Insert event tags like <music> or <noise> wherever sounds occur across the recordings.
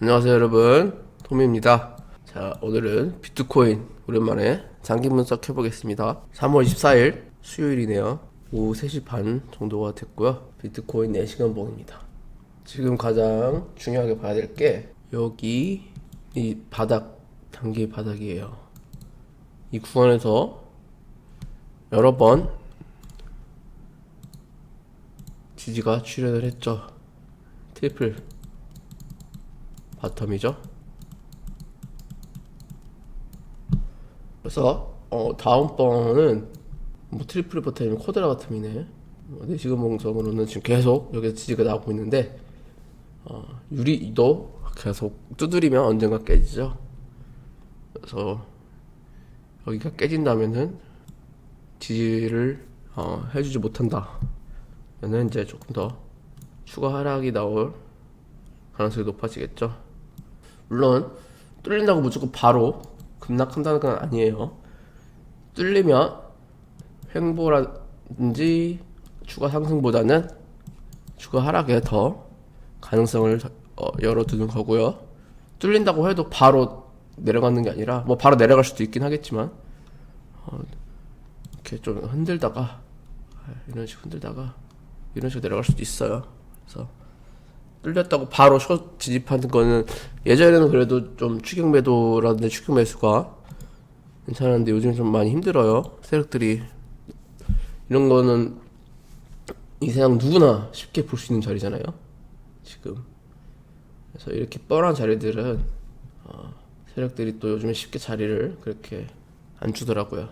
안녕하세요 여러분. 토미입니다. 자 오늘은 비트코인 오랜만에 장기 분석 해보겠습니다. 3월 24일 수요일이네요. 오후 3시 반 정도가 됐고요. 비트코인 4시간 봉입니다. 지금 가장 중요하게 봐야 될 게 여기 이 바닥 단기 바닥이에요. 이 구간에서 여러 번 지지가 출현을 했죠. 트리플 바텀이죠. 그래서 어, 다음번은 뭐 트리플 버텀이면 코드라 바텀이네. 어, 네 시간 봉성으로는 지금 계속 여기서 지지가 나오고 있는데 어, 유리도 계속 두드리면 언젠가 깨지죠. 그래서 여기가 깨진다면은 지지를 어, 해주지 못한다. 는 이제 조금 더 추가 하락이 나올 가능성이 높아지겠죠. 물론 뚫린다고 무조건 바로 급락한다는 건 아니에요. 뚫리면 횡보라든지 추가 상승보다는 추가 하락에 더 가능성을 어, 열어두는 거고요. 뚫린다고 해도 바로 내려가는 게 아니라 뭐 바로 내려갈 수도 있긴 하겠지만 어, 이렇게 좀 흔들다가 아, 이런 식으로 흔들다가 이런 식으로 내려갈 수도 있어요. 그래서 뚫렸다고 바로 숏 진입하는 거는 예전에는 그래도 좀 추격 매도라든지 추격 매수가 괜찮았는데 요즘 좀 많이 힘들어요. 세력들이 이런 거는 이 세상 누구나 쉽게 볼 수 있는 자리잖아요. 지금 그래서 이렇게 뻔한 자리들은 어, 세력들이 또 요즘에 쉽게 자리를 그렇게 안 주더라고요.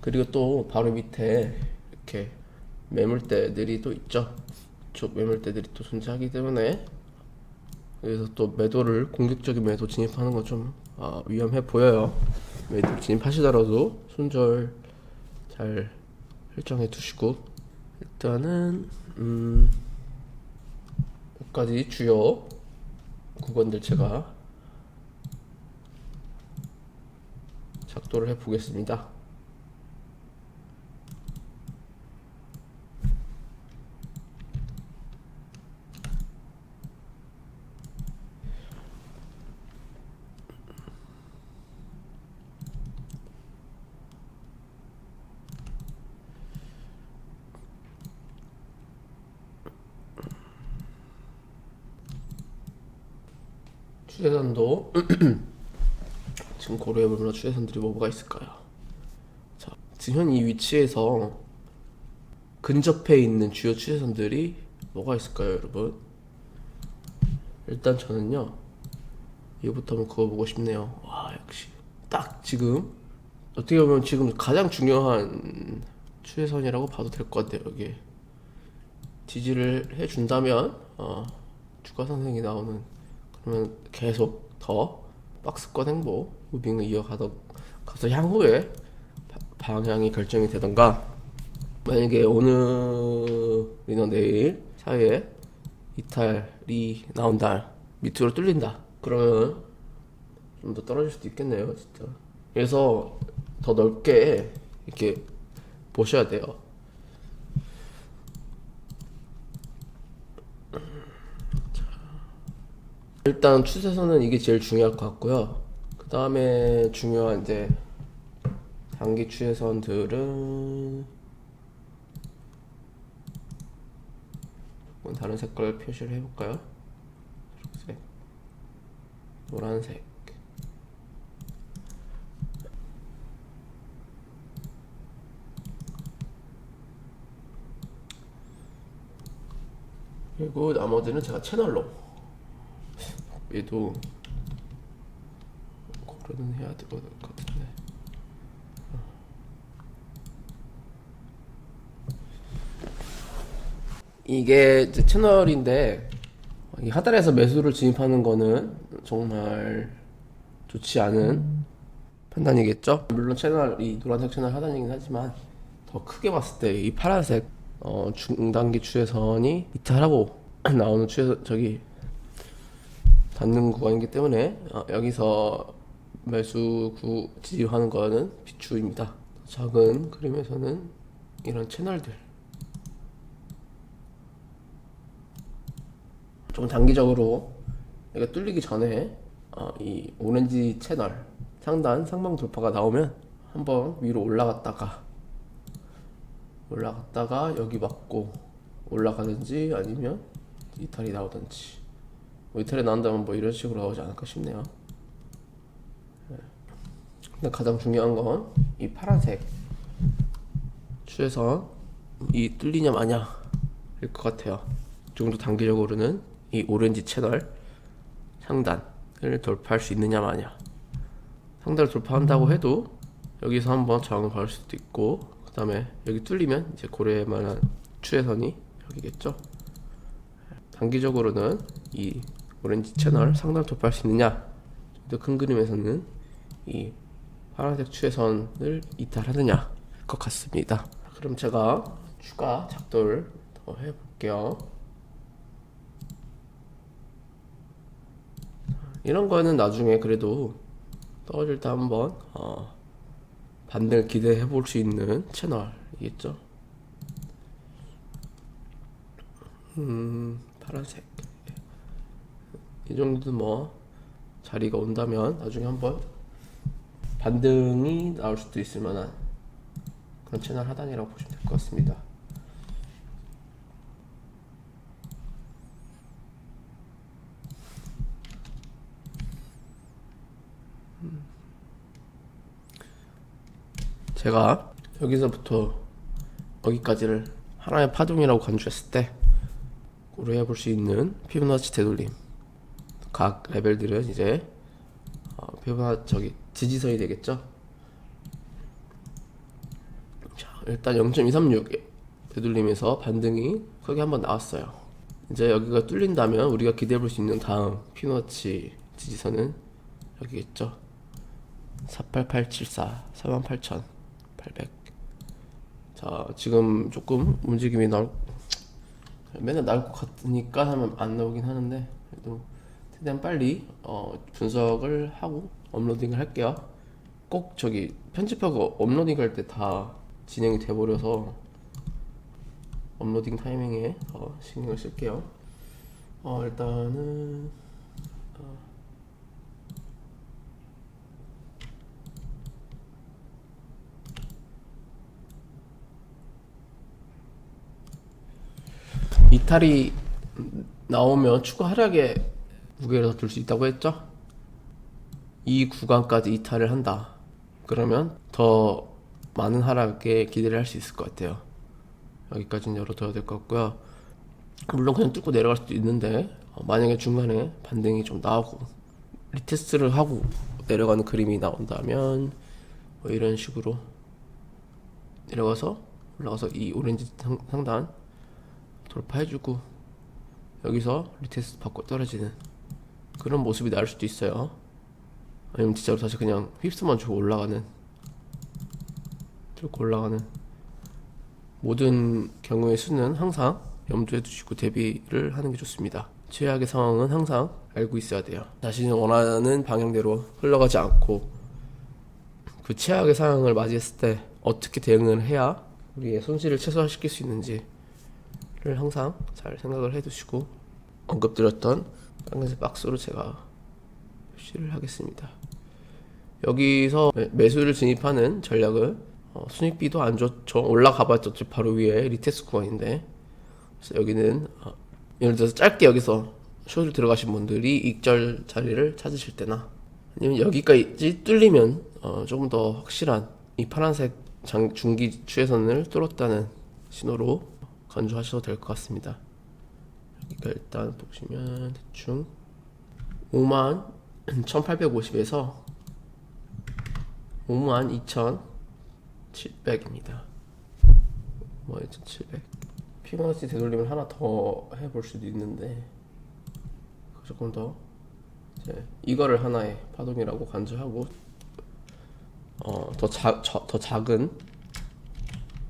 그리고 또 바로 밑에 이렇게 매물대들이 또 있죠. 쪽 매물대들이 또 존재하기 때문에 그래서 또 매도를 공격적인 매도 진입하는 건좀 아, 위험해 보여요. 매도 진입하시더라도 손절 잘 설정해 두시고 일단은 음 여기까지 주요 구간들 제가 작도를 해 보겠습니다. 추세선도 <clears throat> 지금 고려해보면 추세선들이 뭐가 있을까요? 자, 지금 현 이 위치에서 근접해 있는 주요 추세선들이 뭐가 있을까요, 여러분? 일단 저는요 이거부터 한번 그어보고 싶네요. 와 역시 딱 지금 어떻게 보면 지금 가장 중요한 추세선이라고 봐도 될 것 같아요. 여기 지지를 해준다면 어, 주가 상승이 나오는 그러면 계속 더 박스권 행보 무빙을 이어가다 가서 향후에 바- 방향이 결정이 되던가. 만약에 오늘이나 내일 사이에 이탈이 나온다 밑으로 뚫린다. 그러면 좀 더 떨어질 수도 있겠네요 진짜. 그래서 더 넓게 이렇게 보셔야 돼요 일단 추세선은 이게 제일 중요할 것 같고요. 그 다음에 중요한 이제 단기 추세선들은 조금 다른 색깔 표시를 해볼까요? 초록색, 노란색. 그리고 나머지는 제가 채널로 얘도 고려는 해야 될 것 같은데. 이게 채널인데 이 하단에서 매수를 진입하는 거는 정말 좋지 않은 판단이겠죠? 물론 채널 이 노란색 채널 하단이긴 하지만 더 크게 봤을 때 이 파란색 어, 중단기 추세선이 이탈하고 <laughs> 나오는 추세 저기 닿는 구간이기 때문에 어, 여기서 매수 구 지지하는 거는 비추입니다. 작은 그림에서는 이런 채널들 좀 장기적으로 여기가 뚫리기 전에 어, 이 오렌지 채널 상단 상방 돌파가 나오면 한번 위로 올라갔다가 올라갔다가 여기 맞고 올라가든지 아니면 이탈이 나오든지 뭐 이탈이 나온다면 뭐 이런 식으로 나오지 않을까 싶네요. 네. 근데 가장 중요한 건 이 파란색 추에서 이 뚫리냐 마냐일 것 같아요. 좀더 단기적으로는 이 오렌지 채널 상단을 돌파할 수 있느냐 마냐. 상단을 돌파한다고 해도 여기서 한번 저항을 받을 수도 있고 그 다음에 여기 뚫리면 이제 고려할 만한 추세선이 여기겠죠. 단기적으로는 이 오렌지 채널 상단 돌파할 수 있느냐. 더 큰 그림에서는 이 파란색 추세선을 이탈하느냐 것 같습니다. 그럼 제가 추가 작도를 더 해볼게요. 이런 거는 나중에 그래도 떨어질 때 한번 어, 반등을 기대해 볼 수 있는 채널이겠죠. 음, 파란색. 이 정도 뭐 자리가 온다면 나중에 한번 반등이 나올 수도 있을 만한 그런 채널 하단이라고 보시면 될 것 같습니다. 제가 여기서부터 여기까지를 하나의 파동이라고 간주했을 때 고려해 볼 수 있는 피부나치 되돌림 각 레벨들은 이제 어, 피부나 저기 지지선이 되겠죠. 자 일단 0.236 되돌림에서 반등이 크게 한번 나왔어요. 이제 여기가 뚫린다면 우리가 기대해 볼 수 있는 다음 피너치 지지선은 여기겠죠. 48874 48,800. 자, 지금 조금 움직임이 나올 맨날 나올 것 같으니까 하면 안 나오긴 하는데 그래도 최대한 빨리 어, 분석을 하고 업로딩을 할게요. 꼭 저기 편집하고 업로딩 할 때 다 진행이 돼 버려서 업로딩 타이밍에 더 신경을 쓸게요. 어, 일단은 이탈이 나오면 추가 하락에 무게를 더 둘 수 있다고 했죠? 이 구간까지 이탈을 한다. 그러면 더 많은 하락에 기대를 할 수 있을 것 같아요. 여기까지는 열어둬야 될 것 같고요. 물론 그냥 뚫고 내려갈 수도 있는데 어, 만약에 중간에 반등이 좀 나오고 리테스트를 하고 내려가는 그림이 나온다면 뭐 이런 식으로 내려가서 올라가서 이 오렌지 상- 상단 돌파해주고 여기서 리테스트 받고 떨어지는 그런 모습이 나올 수도 있어요. 아니면 진짜로 다시 그냥 휩스만 주고 올라가는 뚫고 올라가는 모든 경우의 수는 항상 염두에 두시고 대비를 하는 게 좋습니다. 최악의 상황은 항상 알고 있어야 돼요. 자신이 원하는 방향대로 흘러가지 않고 그 최악의 상황을 맞이했을 때 어떻게 대응을 해야 우리의 손실을 최소화시킬 수 있는지를 항상 잘 생각을 해두시고 언급드렸던 빨간색 박스로 제가 표시를 하겠습니다. 여기서 매- 매수를 진입하는 전략은 어, 순익비도 안 좋죠. 올라가봤자 어차피 바로 위에 리테스 구간인데 그래서 여기는 어, 예를 들어서 짧게 여기서 숏을 들어가신 분들이 익절 자리를 찾으실 때나 아니면 여기까지 뚫리면 어, 조금 더 확실한 이 파란색 장, 중기 추세선을 뚫었다는 신호로 간주하셔도 될 것 같습니다. 여기가 일단 보시면 대충 5만 1850에서 5만 2700입니다. 5만 2700. 피보나치 되돌림을 하나 더 해볼 수도 있는데 조금 더 이제 이거를 하나의 파동이라고 간주하고 어더작더 작은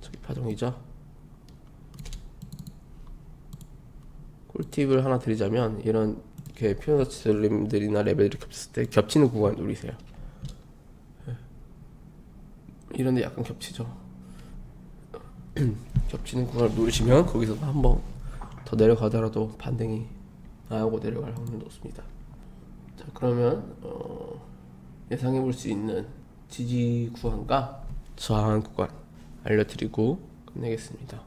저기 파동이죠. 팁을 하나 드리자면 이런 이렇게 피보나치 되돌림들이나 레벨들이 겹쳤을 때 겹치는 구간 누리세요. 예. 이런데 약간 겹치죠. <clears throat> 겹치는 구간을 누르시면 거기서 한번 더 내려가더라도 반등이 나오고 내려갈 확률이 높습니다. 자 그러면 어, 예상해 볼 수 있는 지지 구간과 저항 구간 알려드리고 끝내겠습니다.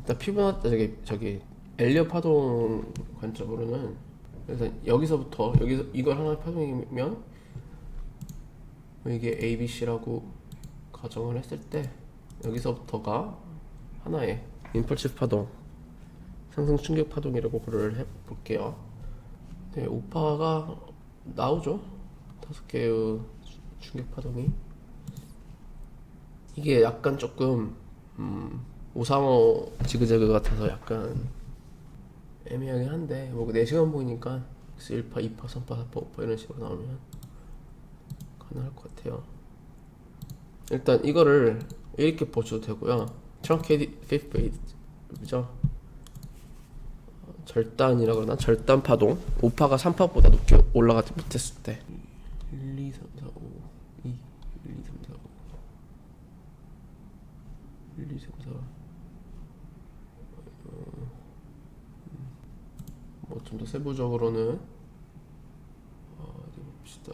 일단 피보나치 저기 저기 엘리어 파동 관점으로는 그래서 여기서부터 여기서 이걸 하나의 파동이면 뭐 이게 A, B, C라고 가정을 했을 때 여기서부터가 하나의 임펄시브 파동 상승 충격 파동이라고 고려를 해볼게요. 네, 오파가 나오죠. 다섯 개의 충격 파동이 이게 약간 조금 음, 오상어 지그재그 같아서 약간 애매하긴 한데 뭐 4시간 보니까 1파, 2파, 3파, 4파, 5파 이런 식으로 나오면 가능할 것 같아요. 일단 이거를 이렇게 보셔도 되고요. 트렁케이드 피프 베이드죠. 절단이라 그러나 절단 파동 5파가 3파보다 높게 올라가지 못했을 때 1, 2, 3, 4, 5 2 1, 2, 3, 4, 5 1, 2, 3, 4 뭐 좀 더 세부적으로는 어, 어디 봅시다.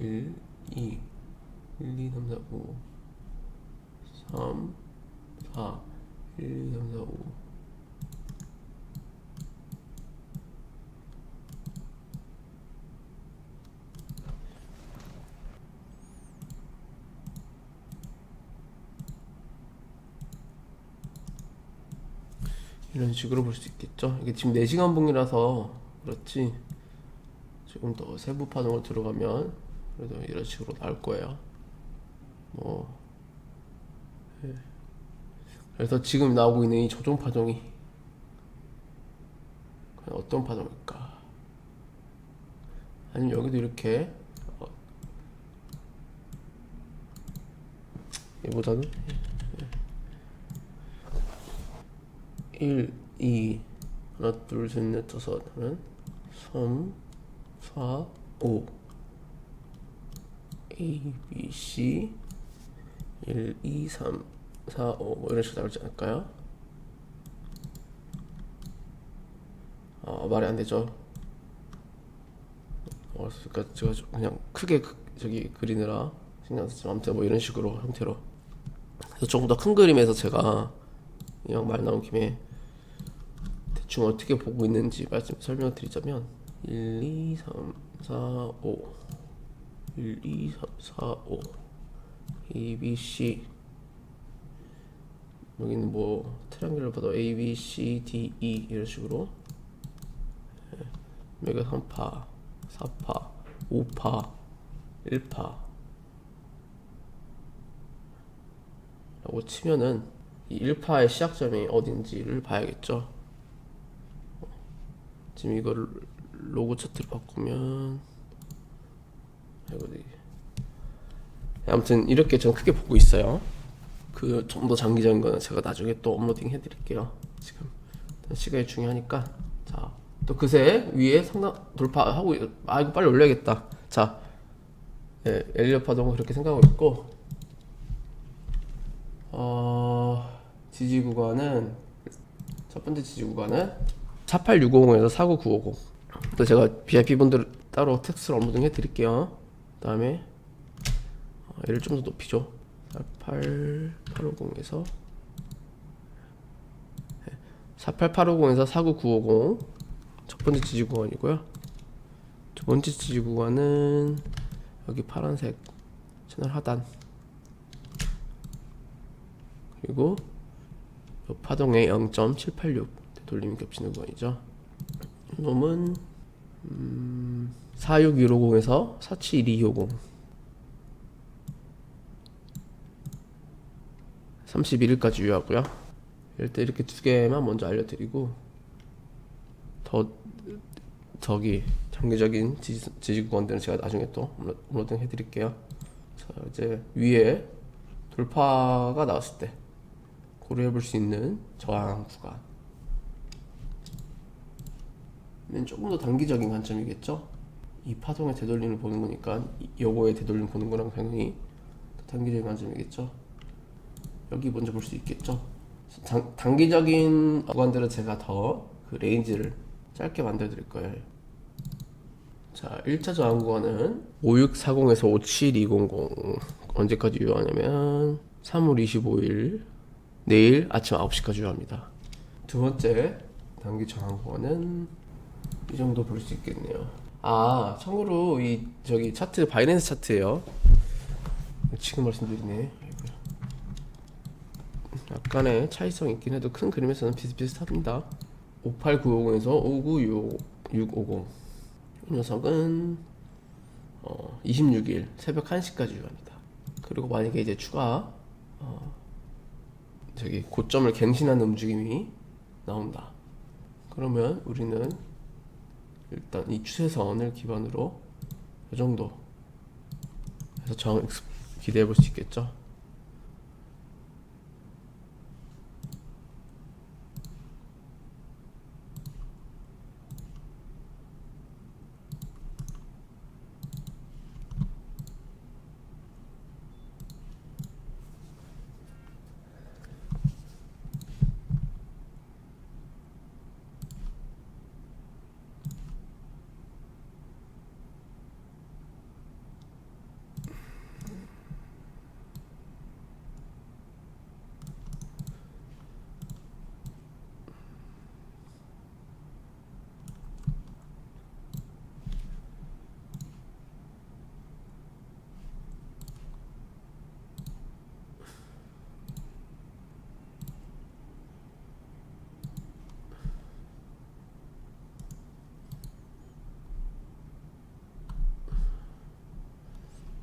1, 2 1, 2, 3, 4, 5 3 4 1, 2, 3, 4, 5 이런 식으로 볼 수 있겠죠. 이게 지금 4시간 봉이라서 그렇지. 조금 더 세부 파동을 들어가면 그래도 이런 식으로 나올 거예요. 뭐 예. 그래서 지금 나오고 있는 이 조종 파동이 어떤 파동일까? 아니면 여기도 이렇게 어, 얘보다는 1, 2 하나 둘 셋 넷 다섯 하면 3, 4, 5 A, B, C. 1, 2, 3, 4, 5 뭐 이런 식으로 나오지 않을까요? 아 말이 안 되죠? 어, 그러니까 제가 좀 그냥 크게 그- 저기 그리느라 신경 쓰지 아무튼 뭐 이런 식으로 형태로. 그래서 조금 더 큰 그림에서 제가 이왕 말 나온 김에 대충 어떻게 보고 있는지 말씀 설명을 드리자면 1, 2, 3, 4, 5 1, 2, 3, 4, 5 A, B, C. 여기는 뭐 트라이앵글을 봐도 A, B, C, D, E 이런 식으로. 예. 여기가 3파, 4파, 5파, 1파. 라고 치면은 이 1파의 시작점이 어딘지를 봐야겠죠. 지금 이거를 로고 차트로 바꾸면 어디 아무튼 이렇게 전 크게 보고 있어요. 그 좀 더 장기적인 거는 제가 나중에 또 업로딩 해드릴게요. 지금 시간이 중요하니까 자 또 그새 위에 상단 돌파하고 아 이거 빨리 올려야겠다. 자 예, 엘리어 파동은 그렇게 생각하고 있고 어 지지 구간은 첫 번째 지지 구간은 48650에서 49950. 또 제가 VIP 분들 따로 텍스트를 업로딩 해드릴게요. 그 다음에 어, 얘를 좀 더 높이죠. 48850에서 48850에서 49950. 첫 번째 지지 구간이고요. 두 번째 지지 구간은 여기 파란색 채널 하단 그리고 요 파동의 0.786되 돌림이 겹치는 구간이죠. 놈은 음, 46150에서 47150 31일까지 유효하고요. 일단 이렇게 두 개만 먼저 알려드리고 더 저기 장기적인 지지, 구간들은 제가 나중에 또 업로- 업로딩 해드릴게요. 자 이제 위에 돌파가 나왔을 때 고려해볼 수 있는 저항 구간. 는 조금 더 단기적인 관점이겠죠. 이 파동의 되돌림을 보는 거니까 이- 요거의 되돌림 보는 거랑 당연히 더 단기적인 관점이겠죠. 여기 먼저 볼 수 있겠죠. 장, 단기적인 구간들은 제가 더 그 레인지를 짧게 만들어 드릴 거예요. 자, 1차 저항 구간은 5640에서 57200 언제까지 유효하냐면 3월 25일 내일 아침 9시까지 유효합니다. 두 번째 단기 저항 구간은 이 정도 볼 수 있겠네요. 아, 참고로 이 저기 차트 바이낸스 차트예요. 지금 말씀드리네. 약간의 차이성이 있긴 해도 큰 그림에서는 비슷비슷합니다. 58950에서 59650. 이 녀석은 어, 26일 새벽 1시까지 유효합니다. 그리고 만약에 이제 추가 어, 저기 고점을 갱신하는 움직임이 나온다. 그러면 우리는 일단 이 추세선을 기반으로 이 정도 해서 저항 기대해 볼 수 있겠죠.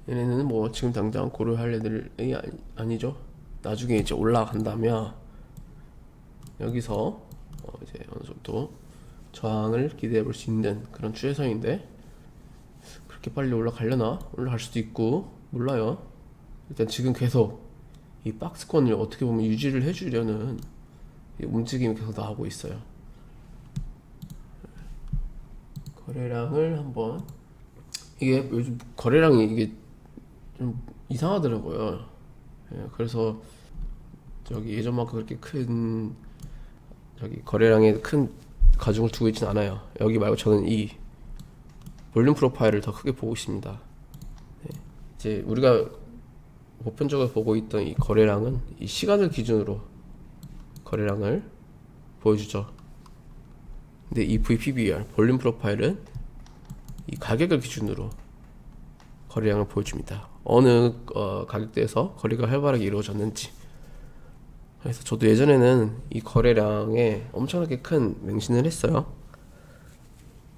얘네는 뭐 지금 당장 고려할 애들이 아니, 아니 죠. 나중에 이제 올라간다면 여기서 어 이제 어느 정도 저항을 기대해 볼 수 있는 그런 추세선인데 그렇게 빨리 올라가려나? 올라갈 수도 있고 몰라요. 일단 지금 계속 이 박스권을 어떻게 보면 유지를 해주려는 이 움직임이 계속 나오고 있어요. 거래량을 한번 이게 요즘 거래량이 이게 좀 이상하더라고요. 예, 그래서 저기 예전만큼 그렇게 큰 저기 거래량에 큰 가중을 두고 있지는 않아요. 여기 말고 저는 이 볼륨 프로파일을 더 크게 보고 있습니다. 예, 이제 우리가 보편적으로 보고 있던 이 거래량은 이 시간을 기준으로 거래량을 보여주죠. 근데 이 VPBR 볼륨 프로파일은 이 가격을 기준으로 거래량을 보여줍니다. 어느 어, 가격대에서 거래가 활발하게 이루어졌는지. 그래서 저도 예전에는 이 거래량에 엄청나게 큰 맹신을 했어요.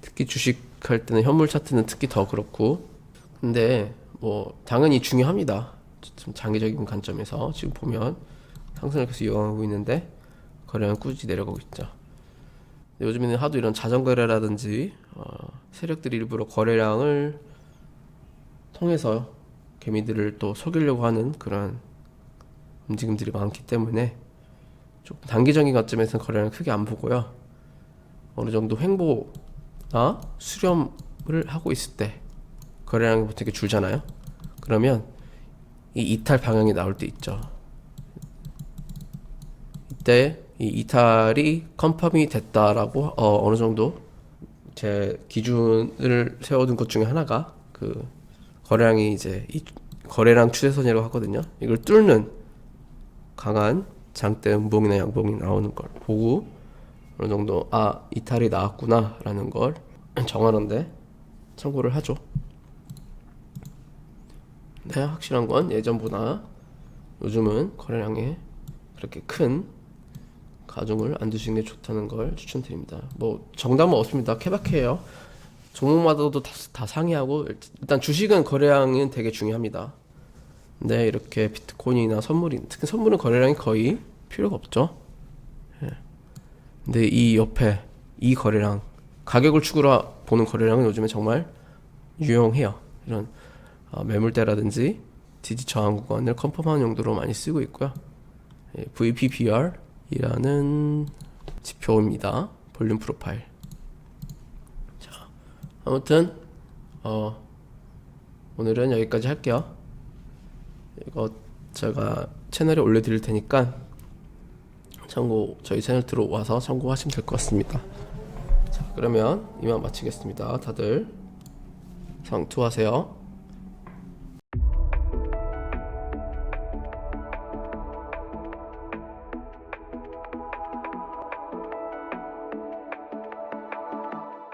특히 주식할 때는 현물 차트는 특히 더 그렇고. 근데 뭐 당연히 중요합니다. 좀 장기적인 관점에서 지금 보면 상승을 계속 이어가고 있는데 거래량은 꾸준히 내려가고 있죠. 요즘에는 하도 이런 자전거래라든지 어, 세력들이 일부러 거래량을 통해서 개미들을 또 속이려고 하는 그런 움직임들이 많기 때문에 좀 단기적인 관점에서는 거래량을 크게 안 보고요. 어느 정도 횡보나 수렴을 하고 있을 때 거래량이 보통 줄잖아요. 그러면 이 이탈 방향이 나올 때 있죠. 이때 이 이탈이 컨펌이 됐다라고 어, 어느 정도 제 기준을 세워둔 것 중에 하나가 그 거래량이 이제 이 거래량 추세선이라고 하거든요. 이걸 뚫는 강한 장대 음봉이나 양봉이 나오는 걸 보고 어느 정도 아 이탈이 나왔구나라는 걸 정하는데 참고를 하죠. 네, 확실한 건 예전보다 요즘은 거래량에 그렇게 큰 가중을 안 두시는 게 좋다는 걸 추천드립니다. 뭐 정답은 없습니다. 케바케예요. 종목마다도 다, 다 상이하고 일단 주식은 거래량은 되게 중요합니다. 근데 이렇게 비트코인이나 선물이 특히 선물은 거래량이 거의 필요가 없죠. 예. 근데 이 옆에 이 거래량 가격을 축으로 보는 거래량은 요즘에 정말 유용해요. 이런 어, 매물대라든지 지지 저항 구간을 컨펌하는 용도로 많이 쓰고 있고요. 예, VPBR이라는 지표입니다. 볼륨 프로파일. 자, 아무튼 어, 오늘은 여기까지 할게요. 이거 제가 채널에 올려드릴 테니까 참고 저희 채널 들어와서 참고하시면 될 것 같습니다. 자, 그러면 이만 마치겠습니다. 다들 상투하세요.